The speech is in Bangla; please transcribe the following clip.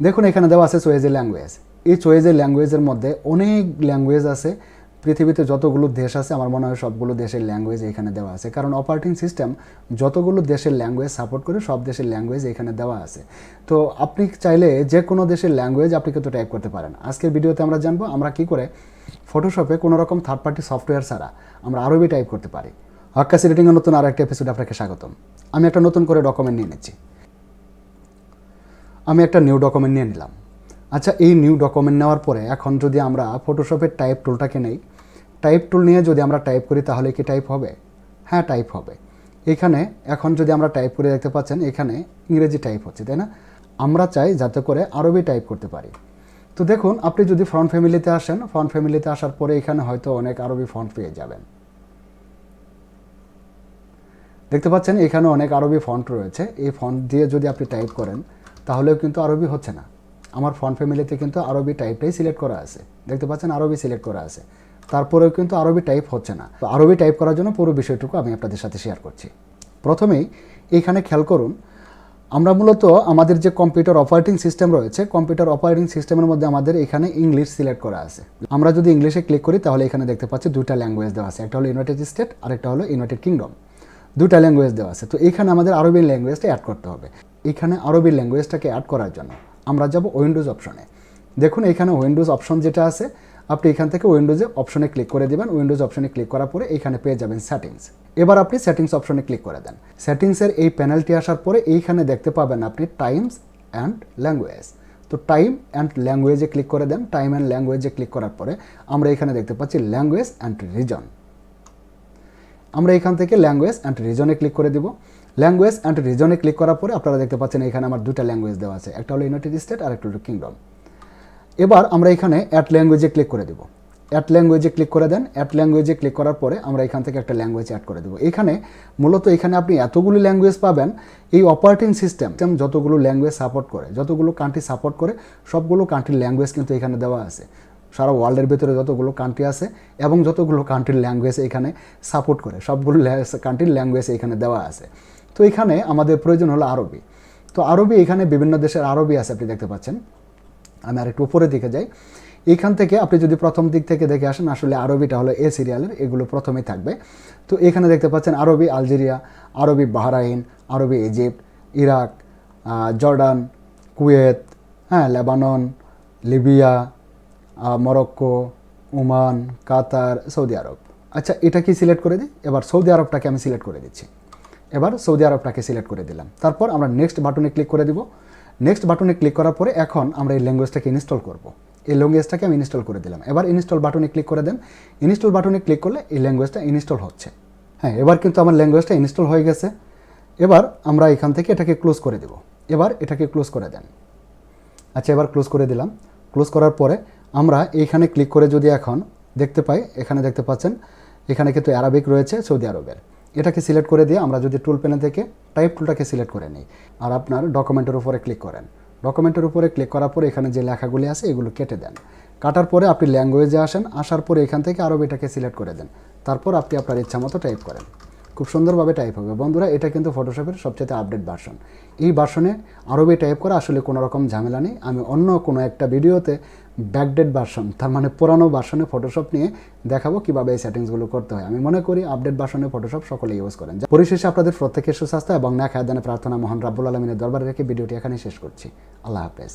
দেখুন, এখানে দেওয়া আছে চয়েজের ল্যাঙ্গুয়েজ এই চয়েজের ল্যাঙ্গুয়েজের মধ্যে অনেক ল্যাঙ্গুয়েজ আছে। পৃথিবীতে যতগুলো দেশ আছে, আমার মনে হয় সবগুলো দেশের ল্যাঙ্গুয়েজ এখানে দেওয়া আছে। কারণ অপারেটিং সিস্টেম যতগুলো দেশের ল্যাঙ্গুয়েজ সাপোর্ট করে, সব দেশের ল্যাঙ্গুয়েজ এখানে দেওয়া আছে। তো আপনি চাইলে যে কোনো দেশের ল্যাঙ্গুয়েজ আপনি কিন্তু টাইপ করতে পারেন। আজকের ভিডিওতে আমরা জানব, আমরা কি করে ফটোশপে কোনো রকম থার্ড পার্টি সফটওয়্যার ছাড়া আমরা আরবি টাইপ করতে পারি। হক্কাসি রেটিংয়ের নতুন আর একটা এপিসোড আপনাকে স্বাগতম। আমি একটা নতুন করে ডকুমেন্ট নিয়ে নিচ্ছি। আমি একটা নিউ ডকুমেন্ট নিয়ে নিলাম। আচ্ছা এই নিউ ডকুমেন্ট নেওয়ার পরে এখন যদি আমরা ফটোশপের টাইপ টুলটাকে নেই টাইপ টুল নিয়ে যদি আমরা টাইপ করি তাহলে কি টাইপ হবে? হ্যাঁ টাইপ হবে। এখানে এখন যদি আমরা টাইপ করে দেখতে পাচ্ছেন, এখানে ইংরেজি টাইপ হচ্ছে, তাই না? আমরা চাই যাতে করে আরবি টাইপ করতে পারি। তো দেখুন, আপনি যদি ফ্রন্ট ফ্যামিলিতে আসেন ফ্রন্ট ফ্যামিলিতে আসার পরে এখানে হয়তো অনেক আরবি ফন্ট পেয়ে যাবেন। দেখতে পাচ্ছেন, এখানে অনেক আরবি ফন্ট রয়েছে। এই ফন্ট দিয়ে যদি আপনি টাইপ করেন তাহলেও কিন্তু আরবি হচ্ছে না। আমার ফন্ট ফ্যামিলিতে কিন্তু আরবি টাইপটাই সিলেক্ট করা আছে। দেখতে পাচ্ছেন আরবি সিলেক্ট করা আছে। তারপরেও কিন্তু আরবি টাইপ হচ্ছে না। তো আরবি টাইপ করার জন্য পুরো বিষয়টুকু আমি আপনাদের সাথে শেয়ার করছি। প্রথমেই এখানে খেয়াল করুন, আমরা মূলত আমাদের যে কম্পিউটার অপারেটিং সিস্টেম রয়েছে কম্পিউটার অপারেটিং সিস্টেমের মধ্যে আমাদের এখানে ইংলিশ সিলেক্ট করা আছে। আমরা যদি ইংলিশে ক্লিক করি, তাহলে এখানে দেখতে পাচ্ছি দুটা ল্যাঙ্গুয়েজ দেওয়া আছে। একটা হলো ইউনাইটেড স্টেট আর একটা হলো ইউনাইটেড কিংডম দুটা ল্যাঙ্গুয়েজ দেওয়া আছে। তো এখানে আমাদের আরবি ল্যাঙ্গুয়েজটা অ্যাড করতে হবে। এখানে আরবি ল্যাঙ্গুয়েজটাকে অ্যাড করার জন্য আমরা যাব উইন্ডোজ অপশনে দেখুন, এখানে উইন্ডোজ অপশন যেটা আছে, আপনি এখান থেকে উইন্ডোজে অপশনে ক্লিক করে দেবেন। উইন্ডোজ অপশনে ক্লিক করার পরে এখানে পেয়ে যাবেন সেটিংস এবার আপনি সেটিংস অপশনে ক্লিক করে দেন। সেটিংসের এই প্যানেলটি আসার পরে এইখানে দেখতে পাবেন আপনি টাইমস অ্যান্ড ল্যাঙ্গুয়েজ তো টাইম অ্যান্ড ল্যাঙ্গুয়েজে ক্লিক করে দেন। টাইম অ্যান্ড ল্যাঙ্গুয়েজে ক্লিক করার পরে আমরা এখানে দেখতে পাচ্ছি ল্যাঙ্গুয়েজ অ্যান্ড রিজন আমরা এখান থেকে ল্যাঙ্গুয়েজ অ্যান্ড রিজনে ক্লিক করে দিব। ল্যাঙ্গুয়েজ অ্যান্ড রিজনে ক্লিক করার পরে আপনারা দেখতে পাচ্ছেন এখানে আমার দুটা ল্যাঙ্গুয়েজ দেওয়া আছে, একটা হলো ইউনাইটেড স্টেট আর একটা হলো কিংডম এবার আমরা এখানে অ্যাট ল্যাঙ্গুয়েজে ক্লিক করে দেবো। অ্যাট ল্যাঙ্গুয়েজে ক্লিক করে দেন। অ্যাট ল্যাঙ্গুয়েজে ক্লিক করার পরে আমরা এখান থেকে একটা ল্যাঙ্গুয়েজ অ্যাড করে দেবো। এখানে মূলত এখানে আপনি এতগুলো ল্যাঙ্গুয়েজ পাবেন, এই অপারেটিং সিস্টেম যতগুলো ল্যাঙ্গুয়েজ সাপোর্ট করে, যতগুলো কান্ট্রি সাপোর্ট করে, সবগুলো কান্ট্রির ল্যাঙ্গুয়েজ কিন্তু এখানে দেওয়া আছে। সারা ওয়ার্ল্ডের ভিতরে যতগুলো কান্ট্রি আছে এবং যতগুলো কান্ট্রির ল্যাঙ্গুয়েজ এখানে সাপোর্ট করে, সবগুলো কান্ট্রির ল্যাঙ্গুয়েজ এখানে দেওয়া আছে। তো এখানে আমাদের প্রয়োজন হলো আরবি। তো আরবি এখানে বিভিন্ন দেশের আরবি আছে, আপনি দেখতে পাচ্ছেন। আমি আরেকটু উপরের দিকে যাই। এইখান থেকে আপনি যদি প্রথম দিক থেকে দেখে আসেন, আসলে আরবিটা হলো এ সিরিয়ালের এগুলো প্রথমেই থাকবে। তো এখানে দেখতে পাচ্ছেন আরবি আলজেরিয়া, আরবি বাহরাইন, আরবি ইজিপ্ট, ইরাক জর্ডান, কুয়েত হ্যাঁ Lebanon, Libya Morocco, Oman, Qatar, Saudi Arab. আচ্ছা এটা কি সিলেক্ট করে দিই? এবার সৌদি আরবটাকে আমি সিলেক্ট করে দিচ্ছি। এবার সৌদি আরবটাকে সিলেক্ট করে দিলাম। তারপর আমরা নেক্সট বাটনে ক্লিক করে দিব। নেক্সট বাটনে ক্লিক করার পরে এখন আমরা এই ল্যাঙ্গুয়েজটাকে ইনস্টল করব। এই ল্যাঙ্গুয়েজটাকে আমি ইনস্টল করে দিলাম। এবার ইনস্টল বাটনে ক্লিক করে দেন। ইনস্টল বাটনে ক্লিক করলে এই ল্যাঙ্গুয়েজটা ইনস্টল হচ্ছে। হ্যাঁ এবার কিন্তু আমার ল্যাঙ্গুয়েজটা ইনস্টল হয়ে গেছে। এবার আমরা এখান থেকে এটাকে ক্লোজ করে দেব। এবার এটাকে ক্লোজ করে দেন। আচ্ছা এবার ক্লোজ করে দিলাম। ক্লোজ করার পরে আমরা এইখানে ক্লিক করে যদি এখন দেখতে পাই, এখানে দেখতে পাচ্ছেন, এখানে কিন্তু অ্যারাবিক রয়েছে সৌদি আরবের এটাকে সিলেক্ট করে দিয়ে আমরা যদি টুল প্যানেল থেকে টাইপ টুলটাকে সিলেক্ট করে নিই, আর আপনার ডকুমেন্টের উপরে ক্লিক করেন। ডকুমেন্টের উপরে ক্লিক করার পরে এখানে যে লেখাগুলি আছে, এগুলো কেটে দেন। কাটার পরে আপনি ল্যাঙ্গুয়েজে আসেন, আসার পরে এখান থেকে আরবিটাকে সিলেক্ট করে দেন। তারপর আপনি আপনার ইচ্ছা মতো টাইপ করেন। খুব সুন্দরভাবে টাইপ হবে। বন্ধুরা, এটা কিন্তু ফটোশপের সবচেয়ে আপডেট ভার্সন এই ভার্সনে আরবি টাইপ করা আসলে কোনো রকম ঝামেলা নেই। আমি অন্য কোনো একটা ভিডিওতে ব্যাকডেট ভার্সন তার মানে পুরানো ভার্সনে ফটোশপ নিয়ে দেখাবো কীভাবে এই সেটিংসগুলো করতে হয়। আমি মনে করি আপডেট ভার্সনে ফটোশপ সকলে ইউজ করেন। পরিশেষে আপনাদের প্রত্যেকের সুস্বাস্থ্য এবং না খায়দানে প্রার্থনা মহান রাব্বুল আলমিনের দরবারে রেখে ভিডিওটি এখানে শেষ করছি। আল্লাহ হাফেজ।